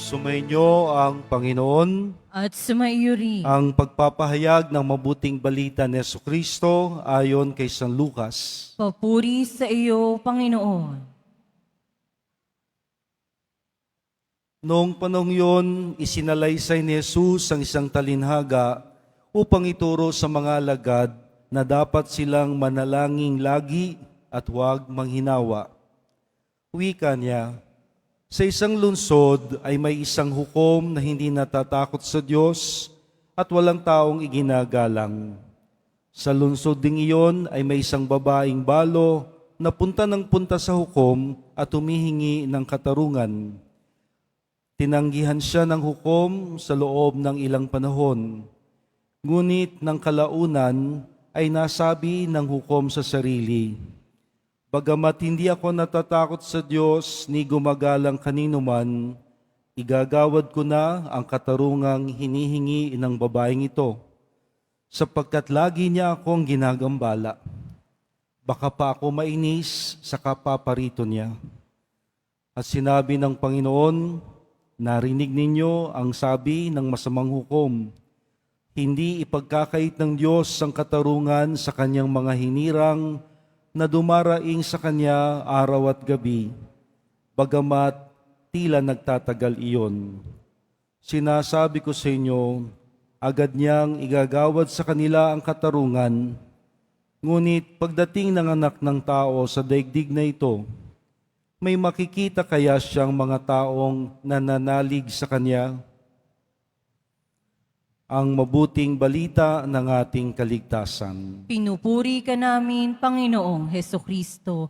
Sumainyo ang Panginoon, at sumaiyo rin. ang pagpapahayag ng mabuting balita ni Yesu Kristo ayon kay San Lucas. Papuri sa iyo, Panginoon. Noong panong yon, isinalaysay ni Jesus ang isang talinhaga upang ituro sa mga alagad na dapat silang manalangin lagi at huwag manghinawa. Wika niya, sa isang lunsod ay may isang hukom na hindi natatakot sa Diyos at walang taong iginagalang. Sa lunsod ding iyon ay may isang babaeng balo na punta ng punta sa hukom at humihingi ng katarungan. Tinanggihan siya ng hukom sa loob ng ilang panahon. Ngunit ng kalaunan ay nasabi ng hukom sa sarili, Bagamat hindi ako natatakot sa Diyos ni gumagalang kanino man, igagawad ko na ang katarungang hinihingi ng babaeng ito, sapagkat lagi niya akong ginagambala. Baka pa ako mainis sa kapaparito niya. At sinabi ng Panginoon, narinig ninyo ang sabi ng masamang hukom, hindi ipagkakait ng Diyos ang katarungan sa kanyang mga hinirang na dumaraing sa kanya araw at gabi, bagamat tila nagtatagal iyon. Sinasabi ko sa inyo, agad niyang igagawad sa kanila ang katarungan, ngunit pagdating ng anak ng tao sa daigdig na ito, may makikita kaya siyang mga taong nananalig sa kanya? Ang mabuting balita ng ating kaligtasan. Pinupuri ka namin, Panginoong Heso Kristo.